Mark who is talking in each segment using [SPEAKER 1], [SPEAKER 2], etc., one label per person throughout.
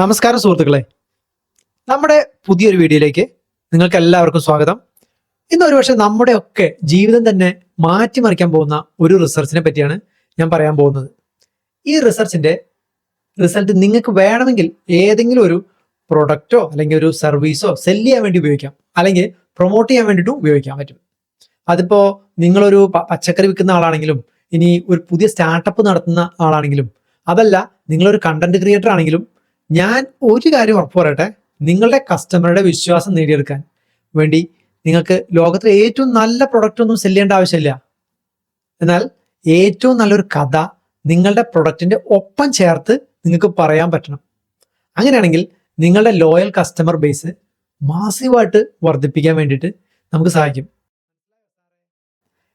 [SPEAKER 1] നമസ്കാരം സുഹൃത്തുക്കളെ. നമ്മുടെ പുതിയൊരു വീഡിയോയിലേക്ക് നിങ്ങൾക്ക് എല്ലാവർക്കും സ്വാഗതം. ഇന്ന് ഒരുപക്ഷെ നമ്മുടെ ഒക്കെ ജീവിതം തന്നെ മാറ്റിമറിക്കാൻ പോകുന്ന ഒരു റിസർച്ചിനെ പറ്റിയാണ് ഞാൻ പറയാൻ പോകുന്നത്. ഈ റിസർച്ചിന്റെ റിസൾട്ട് നിങ്ങൾക്ക് വേണമെങ്കിൽ ഏതെങ്കിലും ഒരു പ്രൊഡക്റ്റോ അല്ലെങ്കിൽ ഒരു സർവീസോ സെൽ ചെയ്യാൻ വേണ്ടി ഉപയോഗിക്കാം. അല്ലെങ്കിൽ പ്രൊമോട്ട് ചെയ്യാൻ വേണ്ടിയിട്ടും ഉപയോഗിക്കാൻ പറ്റും. അതിപ്പോ നിങ്ങളൊരു പച്ചക്കറി വിൽക്കുന്ന ആളാണെങ്കിലും ഇനി ഒരു പുതിയ സ്റ്റാർട്ടപ്പ് നടത്തുന്ന ആളാണെങ്കിലും അതല്ല നിങ്ങളൊരു കണ്ടന്റ് ക്രിയേറ്റർ ആണെങ്കിലും ഞാൻ ഒരു കാര്യം ഉറപ്പ് പറയട്ടെ? നിങ്ങളുടെ കസ്റ്റമറുടെ വിശ്വാസം നേടിയെടുക്കാൻ വേണ്ടി നിങ്ങൾക്ക് ലോകത്തിലെ ഏറ്റവും നല്ല പ്രൊഡക്റ്റ് ഒന്നും സെൽ ചെയ്യേണ്ട ആവശ്യമില്ല. എന്നാൽ ഏറ്റവും നല്ലൊരു കഥ നിങ്ങളുടെ പ്രൊഡക്റ്റിന്റെ ഒപ്പം ചേർത്ത് നിങ്ങൾക്ക് പറയാൻ പറ്റണം. അങ്ങനെയാണെങ്കിൽ നിങ്ങളുടെ ലോയൽ കസ്റ്റമർ ബേസ് മാസീവായിട്ട് വർദ്ധിപ്പിക്കാൻ വേണ്ടിയിട്ട് നമുക്ക് സഹായിക്കും.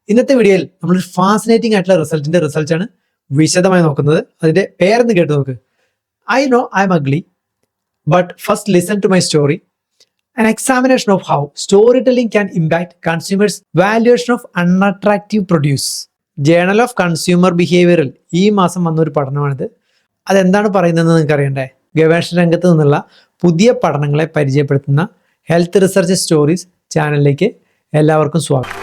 [SPEAKER 1] ഇന്നത്തെ വീഡിയോയിൽ നമ്മൾ ഫാസിനേറ്റിംഗ് ആയിട്ടുള്ള റിസൾട്ടിന്റെ റിസൾട്ടാണ് വിശദമായി നോക്കുന്നത്. അതിന്റെ പേരെന്ന് കേട്ട് നോക്ക്. I know I'm ugly, but first listen to my story. An examination of how storytelling can impact consumers' valuation of unattractive produce. Journal of consumer ബിഹേവിയറിൽ ഈ മാസം വന്നൊരു പഠനമാണിത്. അതെന്താണ് പറയുന്നതെന്ന് നിങ്ങൾക്ക് അറിയണ്ടേ? ഗവേഷണ രംഗത്ത് നിന്നുള്ള പുതിയ പഠനങ്ങളെ പരിചയപ്പെടുത്തുന്ന ഹെൽത്ത് റിസർച്ച് സ്റ്റോറീസ് ചാനലിലേക്ക് എല്ലാവർക്കും സ്വാഗതം.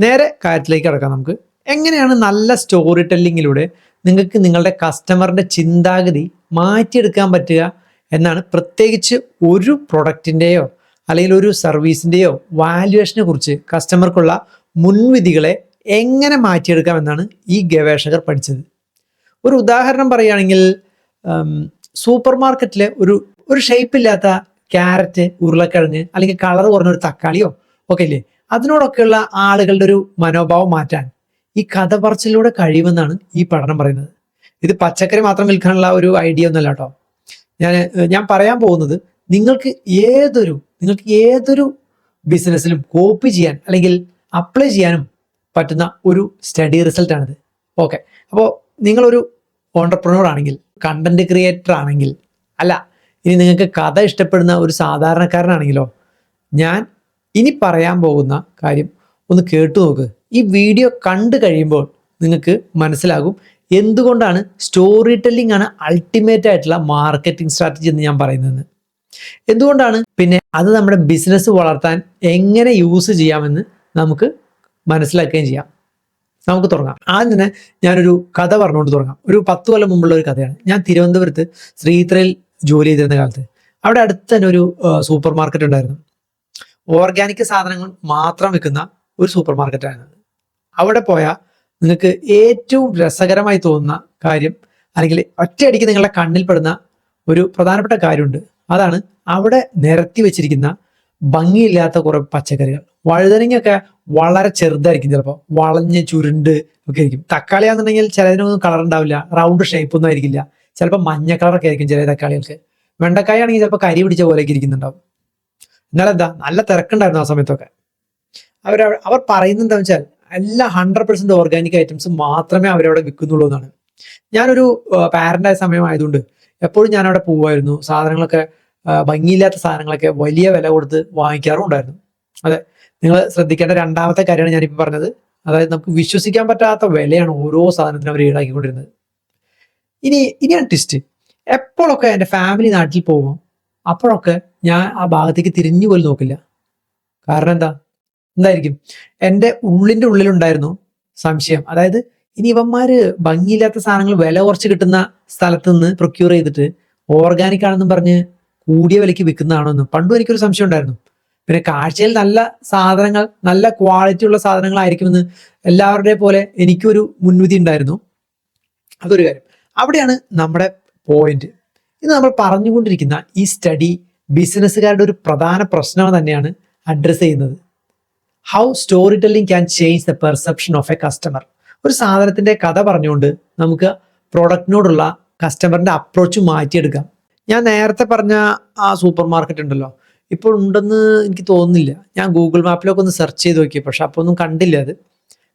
[SPEAKER 1] നേരെ കാര്യത്തിലേക്ക് കടക്കാം നമുക്ക്. എങ്ങനെയാണ് നല്ല സ്റ്റോറി ടെല്ലിങ്ങിലൂടെ നിങ്ങൾക്ക് നിങ്ങളുടെ കസ്റ്റമറിന്റെ ചിന്താഗതി മാറ്റിയെടുക്കാൻ പറ്റുക എന്നാണ് പ്രത്യേകിച്ച് ഒരു പ്രൊഡക്റ്റിന്റെയോ അല്ലെങ്കിൽ ഒരു സർവീസിന്റെയോ വാല്യുവേഷനെ കുറിച്ച് കസ്റ്റമർക്കുള്ള മുൻവിധികളെ എങ്ങനെ മാറ്റിയെടുക്കാം എന്നാണ് ഈ ഗവേഷകർ പഠിച്ചത്. ഒരു ഉദാഹരണം പറയുകയാണെങ്കിൽ സൂപ്പർ മാർക്കറ്റിലെ ഒരു ഒരു ഷേപ്പ് ഇല്ലാത്ത ക്യാരറ്റ് ഉരുളക്കിഴങ്ങ് അല്ലെങ്കിൽ കളർ കുറഞ്ഞ ഒരു തക്കാളിയോ ഒക്കെ ഇല്ലേ? അതിനോടൊക്കെയുള്ള ആളുകളുടെ ഒരു മനോഭാവം മാറ്റാൻ ഈ കഥ പറച്ചിലൂടെ കഴിയുമെന്നാണ് ഈ പഠനം പറയുന്നത്. ഇത് പച്ചക്കറി മാത്രം വിൽക്കാനുള്ള ഒരു ഐഡിയ ഒന്നല്ല കേട്ടോ. ഞാൻ ഞാൻ പറയാൻ പോകുന്നത് നിങ്ങൾക്ക് ഏതൊരു നിങ്ങൾക്ക് ഏതൊരു ബിസിനസ്സിലും കോപ്പി ചെയ്യാൻ അല്ലെങ്കിൽ അപ്ലൈ ചെയ്യാനും പറ്റുന്ന ഒരു സ്റ്റഡി റിസൾട്ടാണിത് ഓക്കെ അപ്പോൾ നിങ്ങളൊരു ഓണ്ടർപ്രണോർ ആണെങ്കിൽ കണ്ടന്റ് ക്രിയേറ്റർ ആണെങ്കിൽ അല്ല ഇനി നിങ്ങൾക്ക് കഥ ഇഷ്ടപ്പെടുന്ന ഒരു സാധാരണക്കാരനാണെങ്കിലോ ഞാൻ ഇനി പറയാൻ പോകുന്ന കാര്യം ഒന്ന് കേട്ടു നോക്ക്. ഈ വീഡിയോ കണ്ടു കഴിയുമ്പോൾ നിങ്ങൾക്ക് മനസ്സിലാകും എന്തുകൊണ്ടാണ് സ്റ്റോറി ടെല്ലിംഗ് ആണ് അൾട്ടിമേറ്റ് ആയിട്ടുള്ള മാർക്കറ്റിംഗ് സ്ട്രാറ്റജി എന്ന് ഞാൻ പറയുന്നത്. എന്തുകൊണ്ടാണ്? പിന്നെ അത് നമ്മുടെ ബിസിനസ് വളർത്താൻ എങ്ങനെ യൂസ് ചെയ്യാമെന്ന് നമുക്ക് മനസ്സിലാക്കുകയും ചെയ്യാം. നമുക്ക് തുടങ്ങാം. ആദ്യം തന്നെ ഞാനൊരു കഥ പറഞ്ഞുകൊണ്ട് തുടങ്ങാം. ഒരു പത്ത് കൊല്ലം മുമ്പുള്ള ഒരു കഥയാണ്. ഞാൻ തിരുവനന്തപുരത്ത് ശ്രീത്രയിൽ ജോലി ചെയ്തിരുന്ന കാലത്ത്. അവിടെ അടുത്ത് തന്നെ ഒരു സൂപ്പർ മാർക്കറ്റ് ഉണ്ടായിരുന്നു. ഓർഗാനിക് സാധനങ്ങൾ മാത്രം വിൽക്കുന്ന ഒരു സൂപ്പർ മാർക്കറ്റായിരുന്നു. അവിടെ പോയാൽ നിങ്ങൾക്ക് ഏറ്റവും രസകരമായി തോന്നുന്ന കാര്യം അല്ലെങ്കിൽ ഒറ്റയടിക്ക് നിങ്ങളുടെ കണ്ണിൽപ്പെടുന്ന ഒരു പ്രധാനപ്പെട്ട കാര്യമുണ്ട്. അതാണ് അവിടെ നിരത്തി വെച്ചിരിക്കുന്ന ഭംഗിയില്ലാത്ത കുറേ പച്ചക്കറികൾ. വഴുതനങ്ങയൊക്കെ വളരെ ചെറുതായിരിക്കും ചിലപ്പോൾ വളഞ്ഞ് ചുരുണ്ട് ഒക്കെ ആയിരിക്കും. തക്കാളിയാണെന്നുണ്ടെങ്കിൽ ചിലതിനൊന്നും കളർ ഉണ്ടാവില്ല. റൗണ്ട് ഷേപ്പ് ഒന്നും ആയിരിക്കില്ല. ചിലപ്പോൾ മഞ്ഞ കളറൊക്കെ ആയിരിക്കും ചില തക്കാളികൾക്ക്. വെണ്ടക്കായ ആണെങ്കിൽ ചിലപ്പോൾ കരി പിടിച്ച പോലെയൊക്കെ ഇരിക്കുന്നുണ്ടാവും. എന്നാൽ എന്താ നല്ല തിരക്കുണ്ടായിരുന്നു ആ സമയത്തൊക്കെ. അവർ അവർ പറയുന്നത് വെച്ചാൽ എല്ലാ ഹൺഡ്രഡ് പെർസെന്റ് ഓർഗാനിക് ഐറ്റംസ് മാത്രമേ അവരവിടെ വിൽക്കുന്നുള്ളൂ എന്നാണ്. ഞാനൊരു പാരന്റായ സമയമായതുകൊണ്ട് എപ്പോഴും ഞാൻ അവിടെ പോവായിരുന്നു. സാധനങ്ങളൊക്കെ ഭംഗിയില്ലാത്ത സാധനങ്ങളൊക്കെ വലിയ വില കൊടുത്ത് വാങ്ങിക്കാറും ഉണ്ടായിരുന്നു. അതെ നിങ്ങൾ ശ്രദ്ധിക്കേണ്ട രണ്ടാമത്തെ കാര്യമാണ് ഞാനിപ്പോൾ പറഞ്ഞത്. അതായത് നമുക്ക് വിശ്വസിക്കാൻ പറ്റാത്ത വിലയാണ് ഓരോ സാധനത്തിനും അവർ ഈടാക്കിക്കൊണ്ടിരുന്നത്. ഇനി ഇനിയാണ് ട്വിസ്റ്റ് എപ്പോഴൊക്കെ എന്റെ ഫാമിലി നാട്ടിൽ പോകും അപ്പോഴൊക്കെ ഞാൻ ആ ഭാഗത്തേക്ക് തിരിഞ്ഞു പോലും നോക്കില്ല. കാരണം എന്താ? എന്തായിരിക്കും? എന്റെ ഉള്ളിന്റെ ഉള്ളിലുണ്ടായിരുന്നു സംശയം. അതായത് ഇനി ഇവന്മാര് ഭംഗിയില്ലാത്ത സാധനങ്ങൾ വില കുറച്ച് കിട്ടുന്ന സ്ഥലത്ത് നിന്ന് പ്രൊക്യൂർ ചെയ്തിട്ട് ഓർഗാനിക് ആണെന്നും പറഞ്ഞ് കൂടിയ വിലയ്ക്ക് വിൽക്കുന്നതാണോ എന്ന്. പണ്ടും എനിക്കൊരു സംശയം ഉണ്ടായിരുന്നു. പിന്നെ കാഴ്ചയിൽ നല്ല സാധനങ്ങൾ നല്ല ക്വാളിറ്റി ഉള്ള സാധനങ്ങളായിരിക്കുമെന്ന് എല്ലാവരുടെ പോലെ എനിക്കൊരു മുൻവിധി ഉണ്ടായിരുന്നു. അതൊരു കാര്യം. അവിടെയാണ് നമ്മുടെ പോയിന്റ് ഇത് നമ്മൾ പറഞ്ഞുകൊണ്ടിരിക്കുന്ന ഈ സ്റ്റഡി ബിസിനസ്സുകാരുടെ ഒരു പ്രധാന പ്രശ്നം തന്നെയാണ് അഡ്രസ്സ് ചെയ്യുന്നത്. How storytelling can change the perception of a customer ഒരു സാധനത്തിന്റെ കഥ പറഞ്ഞുകൊണ്ട് നമുക്ക് പ്രൊഡക്റ്റിനോടുള്ള കസ്റ്റമറിന്റെ അപ്രോച്ച് മാറ്റിയെടുക്കാം. ഞാൻ നേരത്തെ പറഞ്ഞ ആ സൂപ്പർ മാർക്കറ്റ് ഉണ്ടല്ലോ. ഇപ്പോൾ ഉണ്ടെന്ന് എനിക്ക് തോന്നുന്നില്ല. ഞാൻ ഗൂഗിൾ മാപ്പിലൊക്കെ ഒന്ന് സെർച്ച് ചെയ്ത് നോക്കി. പക്ഷെ അപ്പോൾ ഒന്നും കണ്ടില്ല അത്.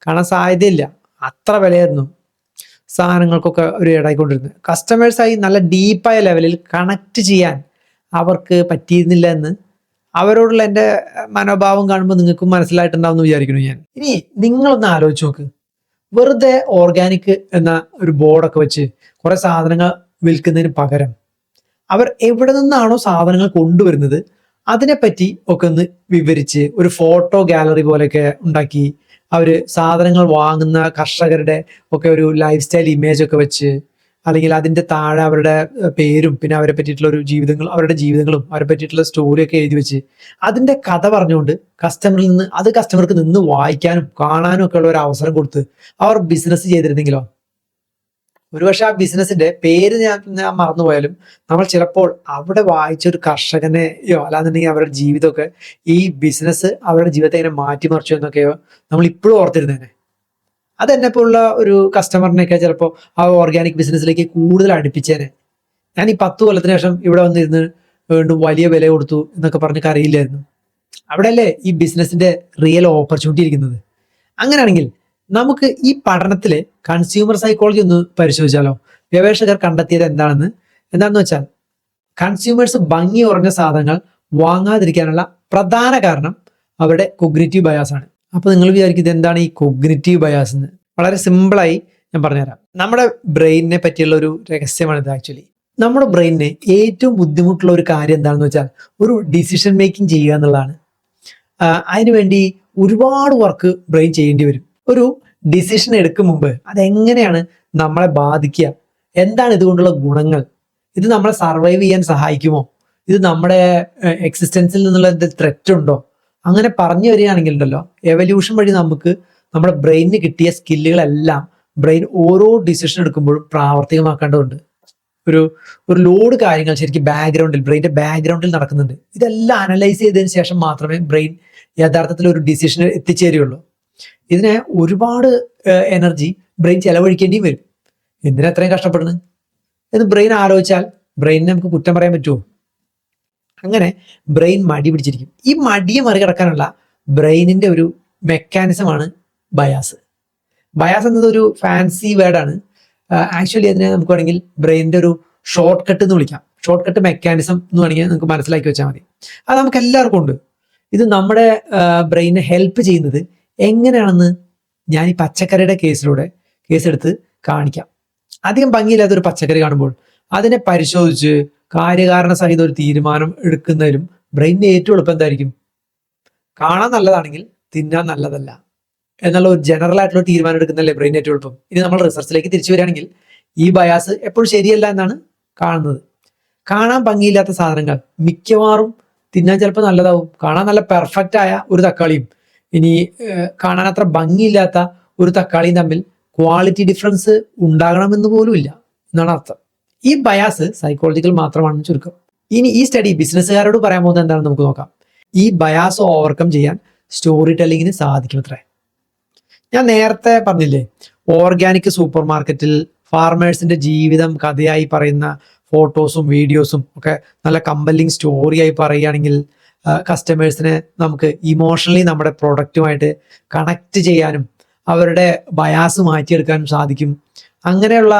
[SPEAKER 1] കാണാൻ സാധ്യതയില്ല. അത്ര വിലയായിരുന്നു സാധനങ്ങൾക്കൊക്കെ ഒരു ഇടായിക്കൊണ്ടിരുന്നത് കസ്റ്റമേഴ്സായി നല്ല ഡീപ്പായ ലെവലിൽ കണക്ട് ചെയ്യാൻ അവർക്ക് പറ്റിയിരുന്നില്ല എന്ന് അവരോടുള്ള എന്റെ മനോഭാവം കാണുമ്പോൾ നിങ്ങൾക്കും മനസ്സിലായിട്ടുണ്ടാവും എന്ന് വിചാരിക്കുന്നു ഞാൻ. ഇനി നിങ്ങളൊന്ന് ആലോചിച്ച് നോക്ക്. വെറുതെ ഓർഗാനിക് എന്ന ഒരു ബോർഡൊക്കെ വെച്ച് കുറേ സാധനങ്ങൾ വിൽക്കുന്നതിന് പകരം അവർ എവിടെ നിന്നാണോ സാധനങ്ങൾ കൊണ്ടുവരുന്നത് അതിനെപ്പറ്റി ഒക്കെ ഒന്ന് വിവരിച്ച് ഒരു ഫോട്ടോ ഗാലറി പോലെയൊക്കെ ഉണ്ടാക്കി അവർ സാധനങ്ങൾ വാങ്ങുന്ന കർഷകരുടെ ഒക്കെ ഒരു ലൈഫ് സ്റ്റൈൽ ഇമേജ് ഒക്കെ വെച്ച് അല്ലെങ്കിൽ അതിന്റെ താഴെ അവരുടെ പേരും പിന്നെ അവരെ പറ്റിയിട്ടുള്ള ഒരു ജീവിതങ്ങൾ അവരുടെ ജീവിതങ്ങളും അവരെ പറ്റിയിട്ടുള്ള സ്റ്റോറിയൊക്കെ എഴുതി വെച്ച് അതിന്റെ കഥ പറഞ്ഞുകൊണ്ട് കസ്റ്റമറിൽ നിന്ന് അത് കസ്റ്റമർക്ക് നിന്ന് വായിക്കാനും കാണാനും ഒക്കെ ഉള്ള ഒരു അവസരം കൊടുത്ത് അവർ ബിസിനസ് ചെയ്തിരുന്നെങ്കിലോ? ഒരുപക്ഷെ ആ ബിസിനസിന്റെ പേര് ഞാൻ ഞാൻ മറന്നുപോയാലും നമ്മൾ ചിലപ്പോൾ അവിടെ വായിച്ച ഒരു കർഷകനെയോ അല്ലാന്നുണ്ടെങ്കിൽ അവരുടെ ജീവിതമൊക്കെ ഈ ബിസിനസ് അവരുടെ ജീവിതത്തെ ഇങ്ങനെ മാറ്റിമറിച്ചു എന്നൊക്കെയോ നമ്മൾ ഇപ്പോഴും ഓർത്തിരുന്നേനെ. അത് എന്നെ പോലുള്ള ഒരു കസ്റ്റമറിനെയൊക്കെ ചിലപ്പോൾ ആ ഓർഗാനിക് ബിസിനസ്സിലേക്ക് കൂടുതൽ അടുപ്പിച്ചേനെ. ഞാൻ ഈ പത്ത് കൊല്ലത്തിന് ശേഷം ഇവിടെ വന്നിരുന്ന് വീണ്ടും വലിയ വില കൊടുത്തു എന്നൊക്കെ പറഞ്ഞൊക്കെ അറിയില്ലായിരുന്നു അവിടെ അവിടെയല്ലേ ഈ ബിസിനസ്സിന്റെ റിയൽ ഓപ്പർച്യൂണിറ്റി ഇരിക്കുന്നത്? അങ്ങനെയാണെങ്കിൽ നമുക്ക് ഈ പഠനത്തിലെ കൺസ്യൂമർ സൈക്കോളജി ഒന്ന് പരിശോധിച്ചാലോ? ഗവേഷകർ കണ്ടെത്തിയത് എന്താണെന്ന്? എന്താണെന്ന് വെച്ചാൽ കൺസ്യൂമേഴ്സ് ഭംഗി ഉറഞ്ഞ സാധനങ്ങൾ വാങ്ങാതിരിക്കാനുള്ള പ്രധാന കാരണം അവരുടെ കൊഗ്നേറ്റീവ് ബയാസ് ആണ്. അപ്പൊ നിങ്ങൾ വിചാരിക്കുന്നത് എന്താണ് ഈ കോഗ്നിറ്റീവ് ബയാസ് എന്ന് വളരെ സിമ്പിളായി ഞാൻ പറഞ്ഞുതരാം. നമ്മുടെ ബ്രെയിനിനെ പറ്റിയുള്ള ഒരു രഹസ്യമാണ് ഇത് ആക്ച്വലി നമ്മുടെ ബ്രെയിനിന് ഏറ്റവും ബുദ്ധിമുട്ടുള്ള ഒരു കാര്യം എന്താണെന്ന് വെച്ചാൽ ഒരു ഡിസിഷൻ മേക്കിംഗ് ചെയ്യുക എന്നുള്ളതാണ്. അതിനുവേണ്ടി ഒരുപാട് വർക്ക് ബ്രെയിൻ ചെയ്യേണ്ടി വരും. ഒരു ഡിസിഷൻ എടുക്കും മുമ്പ് അതെങ്ങനെയാണ് നമ്മളെ ബാധിക്കുക? എന്താണ് ഇതുകൊണ്ടുള്ള ഗുണങ്ങൾ? ഇത് നമ്മളെ സർവൈവ് ചെയ്യാൻ സഹായിക്കുമോ? ഇത് നമ്മുടെ എക്സിസ്റ്റൻസിൽ നിന്നുള്ള എന്തെങ്കിലും ത്രെറ്റ് ഉണ്ടോ? അങ്ങനെ പറഞ്ഞു വരികയാണെങ്കിൽ ഉണ്ടല്ലോ എവല്യൂഷൻ വഴി നമുക്ക് നമ്മുടെ ബ്രെയിനിന് കിട്ടിയ സ്കില്ലുകളെല്ലാം ബ്രെയിൻ ഓരോ ഡിസിഷൻ എടുക്കുമ്പോഴും പ്രാവർത്തികമാക്കേണ്ടതുണ്ട്. ഒരു ഒരു ലോഡ് കാര്യങ്ങൾ ശരിക്കും ബാക്ക്ഗ്രൗണ്ടിൽ ബ്രെയിന്റെ ബാക്ക്ഗ്രൗണ്ടിൽ നടക്കുന്നുണ്ട്. ഇതെല്ലാം അനലൈസ് ചെയ്തതിന് ശേഷം മാത്രമേ ബ്രെയിൻ യഥാർത്ഥത്തിൽ ഒരു ഡിസിഷൻ എത്തിച്ചേരുകയുള്ളൂ. ഇതിനെ ഒരുപാട് എനർജി ബ്രെയിൻ ചെലവഴിക്കേണ്ടിയും വരും. എന്തിനാ അത്രയും കഷ്ടപ്പെടുന്നത്? എന്ന് ബ്രെയിൻ ആലോചിച്ചാൽ ബ്രെയിനിനെ നമുക്ക് കുറ്റം പറയാൻ പറ്റുമോ? അങ്ങനെ ബ്രെയിൻ മടി പിടിച്ചിരിക്കും. ഈ മടിയെ മറികടക്കാനുള്ള ബ്രെയിനിന്റെ ഒരു മെക്കാനിസമാണ് ബയാസ്. ബയാസ് എന്നത് ഒരു ഫാൻസി വേർഡാണ്. ആക്ച്വലി അതിനെ നമുക്ക് വേണമെങ്കിൽ ബ്രെയിനിന്റെ ഒരു ഷോർട്ട് കട്ട് എന്ന് വിളിക്കാം. ഷോർട്ട് കട്ട് മെക്കാനിസം എന്ന് വേണമെങ്കിൽ നമുക്ക് മനസ്സിലാക്കി വെച്ചാൽ മതി. അത് നമുക്ക് എല്ലാവർക്കും ഉണ്ട്. ഇത് നമ്മുടെ ബ്രെയിനെ ഹെൽപ്പ് ചെയ്യുന്നത് എങ്ങനെയാണെന്ന് ഞാൻ ഈ പച്ചക്കറിയുടെ കേസിലൂടെ കേസെടുത്ത് കാണിക്കാം. അധികം ഭംഗിയില്ലാത്തൊരു പച്ചക്കറി കാണുമ്പോൾ അതിനെ പരിശോധിച്ച് കാര്യകാരണ സഹിതം ഒരു തീരുമാനം എടുക്കുന്നതിലും ബ്രെയിനിന് ഏറ്റവും എളുപ്പം എന്തായിരിക്കും? കാണാൻ നല്ലതാണെങ്കിൽ തിന്നാൻ നല്ലതല്ല. എന്നുള്ള ഒരു ജനറൽ ആയിട്ടുള്ള തീരുമാനം എടുക്കുന്നതല്ലേ ബ്രെയിൻ ഏറ്റവും എളുപ്പം. ഇനി നമ്മൾ റിസർച്ചിലേക്ക് തിരിച്ചു വരികയാണെങ്കിൽ ഈ ബയാസ് എപ്പോഴും ശരിയല്ല എന്നാണ് കാണുന്നത്. കാണാൻ ഭംഗിയില്ലാത്ത സാധനങ്ങൾ മിക്കവാറും തിന്നാൻ ചിലപ്പോൾ നല്ലതാവും. കാണാൻ നല്ല പെർഫെക്റ്റ് ആയ ഒരു തക്കാളിയും. ഇനി കാണാൻ അത്ര ഭംഗിയില്ലാത്ത ഒരു തക്കാളിയും തമ്മിൽ ക്വാളിറ്റി ഡിഫറൻസ് ഉണ്ടാകണമെന്ന് പോലും ഇല്ല എന്നാണ് അർത്ഥം. ഈ ബയാസ് സൈക്കോളജിക്കൽ മാത്രമാണ് ചുരുക്കം. ഇനി ഈ സ്റ്റഡി ബിസിനസ്സുകാരോട് പറയാൻ പോകുന്നത് എന്താണെന്ന് നമുക്ക് നോക്കാം. ഈ ബയാസ് ഓവർകം ചെയ്യാൻ സ്റ്റോറി ടെല്ലിങ്ങിന് സാധിക്കും അത്രേ. ഞാൻ നേരത്തെ പറഞ്ഞില്ലേ ഓർഗാനിക് സൂപ്പർ മാർക്കറ്റിൽ ഫാർമേഴ്സിന്റെ ജീവിതം കഥയായി പറയുന്ന ഫോട്ടോസും വീഡിയോസും ഒക്കെ നല്ല കമ്പല്ലിങ് സ്റ്റോറിയായി പറയുകയാണെങ്കിൽ കസ്റ്റമേഴ്സിനെ നമുക്ക് ഇമോഷണലി നമ്മുടെ പ്രൊഡക്റ്റുമായിട്ട് കണക്റ്റ് ചെയ്യാനും അവരുടെ ബയാസ് മാറ്റിയെടുക്കാനും സാധിക്കും. അങ്ങനെയുള്ള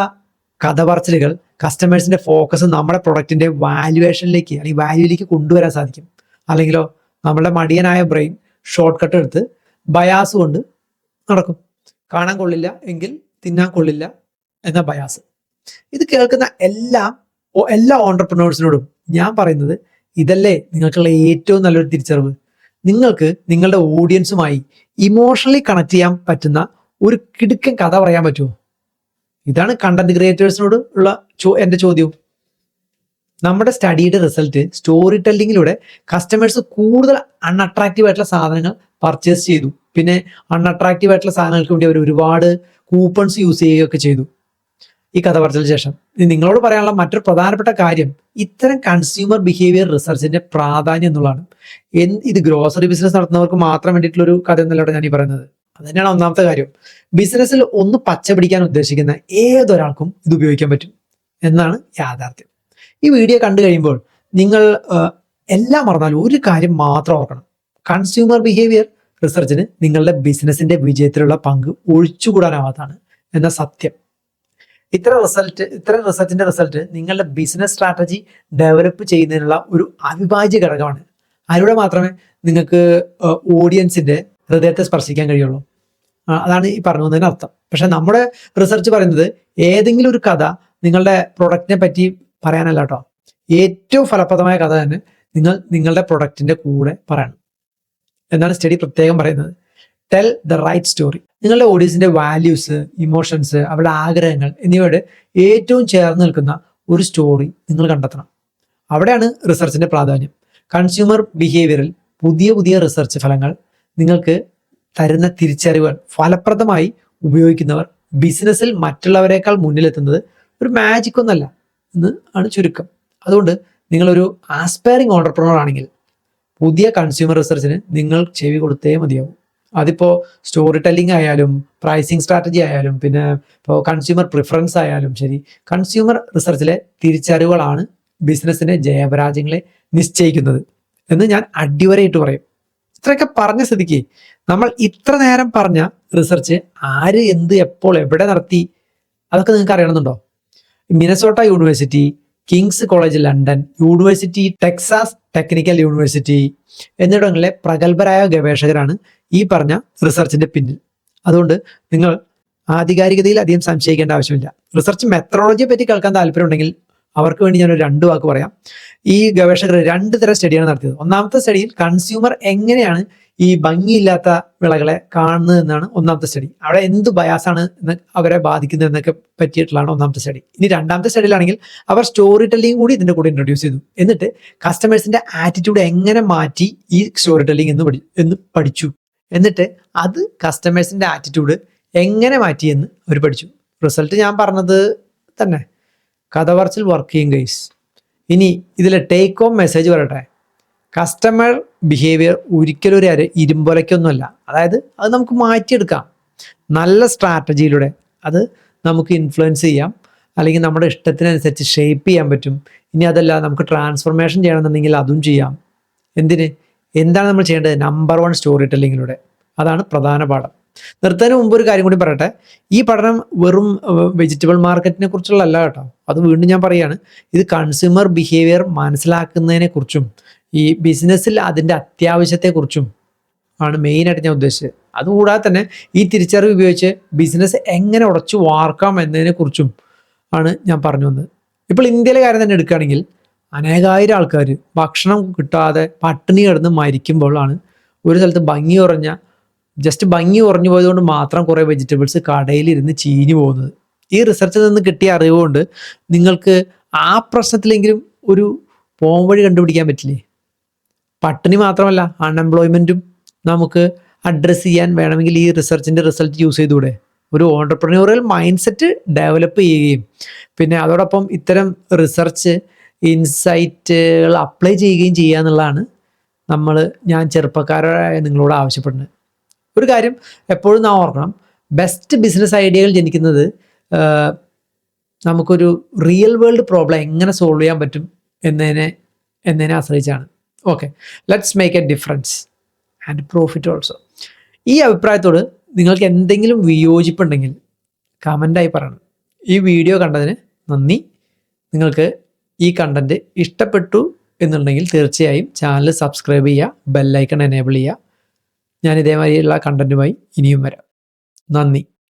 [SPEAKER 1] കഥ പറച്ചിലുകൾ കസ്റ്റമേഴ്സിന്റെ ഫോക്കസ് നമ്മുടെ പ്രൊഡക്റ്റിന്റെ വാല്യുവേഷനിലേക്ക് അല്ലെങ്കിൽ വാല്യൂയിലേക്ക് കൊണ്ടുവരാൻ സാധിക്കും. അല്ലെങ്കിലോ നമ്മുടെ മടിയനായ ബ്രെയിൻ ഷോർട്ട് കട്ട് എടുത്ത് ബയാസ് കൊണ്ട് നടക്കും. കാണാൻ കൊള്ളില്ല എങ്കിൽ തിന്നാൻ കൊള്ളില്ല എന്ന ബയാസ് ഇത് കേൾക്കുന്ന എല്ലാ എല്ലാ ഓണ്ടർപ്രണേഴ്സിനോടും ഞാൻ പറയുന്നത് ഇതല്ലേ നിങ്ങൾക്കുള്ള ഏറ്റവും നല്ലൊരു തിരിച്ചറിവ്. നിങ്ങൾക്ക് നിങ്ങളുടെ ഓഡിയൻസുമായി ഇമോഷണലി കണക്ട് ചെയ്യാൻ പറ്റുന്ന ഒരു കിടുക്കൻ കഥ പറയാൻ പറ്റുമോ? ഇതാണ് കണ്ടന്റ് ക്രിയേറ്റേഴ്സിനോട് ഉള്ള എന്റെ ചോദ്യവും. നമ്മുടെ സ്റ്റഡിയുടെ റിസൾട്ട് സ്റ്റോറി ടെല്ലിങ്ങിലൂടെ കസ്റ്റമേഴ്സ് കൂടുതൽ അൺഅട്രാക്റ്റീവ് ആയിട്ടുള്ള സാധനങ്ങൾ പർച്ചേസ് ചെയ്തു. പിന്നെ അൺഅട്രാക്റ്റീവ് ആയിട്ടുള്ള സാധനങ്ങൾക്ക് വേണ്ടി അവർ ഒരുപാട് കൂപ്പൺസ് യൂസ് ചെയ്യുകയൊക്കെ ചെയ്തു. ഈ കഥ പറഞ്ഞതിന് ശേഷം. നിങ്ങളോട് പറയാനുള്ള മറ്റൊരു പ്രധാനപ്പെട്ട കാര്യം ഇത്തരം കൺസ്യൂമർ ബിഹേവിയർ റിസർച്ചിന്റെ പ്രാധാന്യം എന്നുള്ളതാണ്. ഇത് ഗ്രോസറി ബിസിനസ് നടത്തുന്നവർക്ക് മാത്രം വേണ്ടിയിട്ടുള്ള ഒരു കഥ എന്നല്ലോ ഞാൻ ഈ പറയുന്നത്. തന്നെയാണ് ഒന്നാമത്തെ കാര്യം. ബിസിനസ്സിൽ ഒന്ന് പച്ച പിടിക്കാൻ ഉദ്ദേശിക്കുന്ന ഏതൊരാൾക്കും ഇത് ഉപയോഗിക്കാൻ പറ്റും എന്നാണ് യാഥാർത്ഥ്യം. ഈ വീഡിയോ കണ്ടു കഴിയുമ്പോൾ നിങ്ങൾ എല്ലാം മറന്നാലും ഒരു കാര്യം മാത്രം ഓർക്കണം. കൺസ്യൂമർ ബിഹേവിയർ റിസർച്ചിന് നിങ്ങളുടെ ബിസിനസിന്റെ വിജയത്തിലുള്ള പങ്ക് ഒഴിച്ചുകൂടാനാവാത്തതാണ് എന്ന സത്യം. ഇത്ര റിസൾട്ട് ഇത്ര റിസർച്ചിന്റെ റിസൾട്ട് നിങ്ങളുടെ ബിസിനസ് സ്ട്രാറ്റജി ഡെവലപ്പ് ചെയ്യുന്നതിനുള്ള ഒരു അവിഭാജ്യ ഘടകമാണ്. അതിലൂടെ മാത്രമേ നിങ്ങൾക്ക് ഓഡിയൻസിന്റെ ഹൃദയത്തെ സ്പർശിക്കാൻ കഴിയുള്ളൂ. അതാണ് ഈ പറഞ്ഞു വന്നതിന് അർത്ഥം. പക്ഷെ നമ്മുടെ റിസർച്ച് പറയുന്നത് ഏതെങ്കിലും ഒരു കഥ നിങ്ങളുടെ പ്രൊഡക്റ്റിനെ പറ്റി പറയാനല്ല കേട്ടോ. ഏറ്റവും ഫലപ്രദമായ കഥ തന്നെ നിങ്ങൾ നിങ്ങളുടെ പ്രൊഡക്റ്റിന്റെ കൂടെ പറയണം. എന്നാണ് സ്റ്റഡി പ്രത്യേകം പറയുന്നത്. ടെൽ ദ റൈറ്റ് സ്റ്റോറി നിങ്ങളുടെ ഓഡിയൻസിന്റെ വാല്യൂസ് ഇമോഷൻസ് അവരുടെ ആഗ്രഹങ്ങൾ എന്നിവയുടെ ഏറ്റവും ചേർന്ന് നിൽക്കുന്ന ഒരു സ്റ്റോറി നിങ്ങൾ കണ്ടെത്തണം. അവിടെയാണ് റിസർച്ചിന്റെ പ്രാധാന്യം. കൺസ്യൂമർ ബിഹേവിയറിൽ പുതിയ പുതിയ റിസർച്ച് ഫലങ്ങൾ നിങ്ങൾക്ക് തരുന്ന തിരിച്ചറിവുകൾ ഫലപ്രദമായി ഉപയോഗിക്കുന്നവർ ബിസിനസ്സിൽ മറ്റുള്ളവരെക്കാൾ മുന്നിലെത്തുന്നത് ഒരു മാജിക് ഒന്നല്ല എന്ന് ആണ് ചുരുക്കം. അതുകൊണ്ട് നിങ്ങളൊരു ആസ്പയറിംഗ് ഓണ്ടർപ്രണർ ആണെങ്കിൽ പുതിയ കൺസ്യൂമർ റിസർച്ചിന് നിങ്ങൾ ചെവി കൊടുത്തേ മതിയാവും. അതിപ്പോൾ സ്റ്റോറി ടെല്ലിംഗ് ആയാലും പ്രൈസിങ് സ്ട്രാറ്റജി ആയാലും പിന്നെ ഇപ്പോൾ കൺസ്യൂമർ പ്രിഫറൻസ് ആയാലും ശരി കൺസ്യൂമർ റിസർച്ചിലെ തിരിച്ചറിവുകളാണ് ബിസിനസ്സിന്റെ ജയപരാജയങ്ങളെ നിശ്ചയിക്കുന്നത് എന്ന് ഞാൻ അടിവരയിട്ട് പറയും. ഇത്രയൊക്കെ പറഞ്ഞ സ്ഥിതിക്ക് നമ്മൾ ഇത്ര നേരം പറഞ്ഞ റിസർച്ച് ആര് എന്ത് എപ്പോൾ എവിടെ നടത്തി അതൊക്കെ നിങ്ങൾക്ക് അറിയണമെന്നുണ്ടോ? Minnesota university King's college London university Texas technical university എന്നിവിടങ്ങളിലെ പ്രഗത്ഭരായ ഗവേഷകരാണ് ഈ പറഞ്ഞ റിസർച്ചിന്റെ പിന്നിൽ. അതുകൊണ്ട് നിങ്ങൾ ആധികാരികതയിൽ അധികം സംശയിക്കേണ്ട ആവശ്യമില്ല. റിസർച്ച് മെത്രോളജിയെ പറ്റി കേൾക്കാൻ താല്പര്യമുണ്ടെങ്കിൽ അവർക്ക് വേണ്ടി ഞാൻ ഒരു രണ്ട് വാക്ക് പറയാം. ഈ ഗവേഷകർ രണ്ട് തരം സ്റ്റഡിയാണ് നടത്തിയത്. ഒന്നാമത്തെ സ്റ്റഡിയിൽ കൺസ്യൂമർ എങ്ങനെയാണ് ഈ ഭംഗിയില്ലാത്ത വിളകളെ കാണുന്നത് എന്നാണ് ഒന്നാമത്തെ സ്റ്റഡി അവിടെ എന്ത് ബയാസാണ് എന്ന് അവരെ ബാധിക്കുന്നത് എന്നൊക്കെ പറ്റിയിട്ടുള്ളതാണ് ഒന്നാമത്തെ സ്റ്റഡി ഇനി രണ്ടാമത്തെ സ്റ്റഡിയിലാണെങ്കിൽ അവർ സ്റ്റോറി ടെല്ലിംഗ് കൂടി ഇതിന്റെ കൂടെ ഇൻട്രൊഡ്യൂസ് ചെയ്തു. എന്നിട്ട് കസ്റ്റമേഴ്സിന്റെ ആറ്റിറ്റ്യൂഡ് എങ്ങനെ മാറ്റി ഈ സ്റ്റോറി ടെല്ലിംഗ് എന്ന് പഠി എന്ന് പഠിച്ചു. എന്നിട്ട് അത് കസ്റ്റമേഴ്സിന്റെ ആറ്റിറ്റ്യൂഡ് എങ്ങനെ മാറ്റി എന്ന് അവർ പഠിച്ചു. റിസൾട്ട് ഞാൻ പറഞ്ഞത് തന്നെ. കഥ പറച്ചിൽ വർക്ക് ചെയ്യും ഗൈസ് ഇനി ഇതിലെ ടേക്ക് ഹോം മെസ്സേജ് പറയട്ടെ. കസ്റ്റമർ ബിഹേവിയർ ഒരിക്കലും ഒരു ഇരുമ്പൊലയ്ക്കൊന്നുമല്ല അതായത് അത് നമുക്ക് മാറ്റിയെടുക്കാം. നല്ല സ്ട്രാറ്റജിയിലൂടെ അത് നമുക്ക് ഇൻഫ്ലുവൻസ് ചെയ്യാം. അല്ലെങ്കിൽ നമ്മുടെ ഇഷ്ടത്തിനനുസരിച്ച് ഷേപ്പ് ചെയ്യാൻ പറ്റും. ഇനി അതല്ല നമുക്ക് ട്രാൻസ്ഫോർമേഷൻ ചെയ്യണമെന്നുണ്ടെങ്കിൽ അതും ചെയ്യാം. എന്തിന്? എന്താണ് നമ്മൾ ചെയ്യേണ്ടത്? നമ്പർ വൺ സ്റ്റോറി ടെല്ലിങ്ങിലൂടെ അതാണ് പ്രധാന പാഠം. നിർത്തുന്നതിന് മുമ്പ് ഒരു കാര്യം കൂടി പറയട്ടെ. ഈ പഠനം വെറും വെജിറ്റബിൾ മാർക്കറ്റിനെ കുറിച്ചുള്ളതല്ല കേട്ടോ. അത് വീണ്ടും ഞാൻ പറയാണ്. ഇത് കൺസ്യൂമർ ബിഹേവിയർ മനസ്സിലാക്കുന്നതിനെ കുറിച്ചും ഈ ബിസിനസ്സിൽ അതിന്റെ അത്യാവശ്യത്തെക്കുറിച്ചും ആണ് മെയിനായിട്ട് ഞാൻ ഉദ്ദേശിച്ചത്. അതുകൂടാതെ തന്നെ ഈ തിരിച്ചറിവ് ഉപയോഗിച്ച് ബിസിനസ് എങ്ങനെ ഉടച്ചു വാർക്കാം എന്നതിനെ കുറിച്ചും ആണ് ഞാൻ പറഞ്ഞു വന്നത്. ഇപ്പോൾ ഇന്ത്യയിലെ കാര്യം തന്നെ എടുക്കുകയാണെങ്കിൽ അനേകായിരം ആൾക്കാർ ഭക്ഷണം കിട്ടാതെ പട്ടിണി കിടന്ന് മരിക്കുമ്പോഴാണ് ഒരു സ്ഥലത്ത് ഭംഗി കുറഞ്ഞ ജസ്റ്റ് ഭംഗി കുറഞ്ഞു പോയതുകൊണ്ട് മാത്രം കുറേ വെജിറ്റബിൾസ് കടയിലിരുന്ന് ചീഞ്ഞു പോകുന്നത്. ഈ റിസർച്ചിൽ നിന്ന് കിട്ടിയ അറിവുകൊണ്ട് നിങ്ങൾക്ക് ആ പ്രശ്നത്തിലെങ്കിലും ഒരു പോംവഴി കണ്ടുപിടിക്കാൻ പറ്റില്ലേ? പട്ടിണി മാത്രമല്ല അൺഎംപ്ലോയ്മെന്റും നമുക്ക് അഡ്രസ്സ് ചെയ്യാൻ വേണമെങ്കിൽ ഈ റിസർച്ചിന്റെ റിസൾട്ട് യൂസ് ചെയ്തുകൂടെ? ഒരു ഓണ്ടർപ്രന്യൂറിയൽ മൈൻഡ് സെറ്റ് ഡെവലപ്പ് ചെയ്യുകയും. പിന്നെ അതോടൊപ്പം ഇത്തരം റിസർച്ച് ഇൻസൈറ്റുകൾ അപ്ലൈ ചെയ്യുകയും ചെയ്യുക എന്നുള്ളതാണ് നമ്മൾ ഞാൻ ചെറുപ്പക്കാരായ നിങ്ങളോട് ആവശ്യപ്പെടുന്നത്. ഒരു കാര്യം എപ്പോഴും നാം ഓർക്കണം. ബെസ്റ്റ് ബിസിനസ് ഐഡിയകൾ ജനിക്കുന്നത് നമുക്കൊരു റിയൽ വേൾഡ് പ്രോബ്ലം എങ്ങനെ സോൾവ് ചെയ്യാൻ പറ്റും എന്നതിനെ എന്നതിനെ ആശ്രയിച്ചാണ്. Okay let's make a difference and profit also ഈ അഭിപ്രായത്തോട് നിങ്ങൾക്ക് എന്തെങ്കിലും വിയോജിപ്പുണ്ടെങ്കിൽ കമന്റായി പറയണം. ഈ വീഡിയോ കണ്ടതിന് നന്ദി. നിങ്ങൾക്ക് ഈ കണ്ടന്റ് ഇഷ്ടപ്പെട്ടു എന്നുണ്ടെങ്കിൽ തീർച്ചയായും ചാനൽ സബ്സ്ക്രൈബ് ചെയ്യുക ബെല്ലൈക്കൺ എനേബിൾ ചെയ്യുക. ഞാൻ ഇതേമാതിരിയുള്ള കണ്ടന്റുമായി ഇനിയും വരാം. നന്ദി.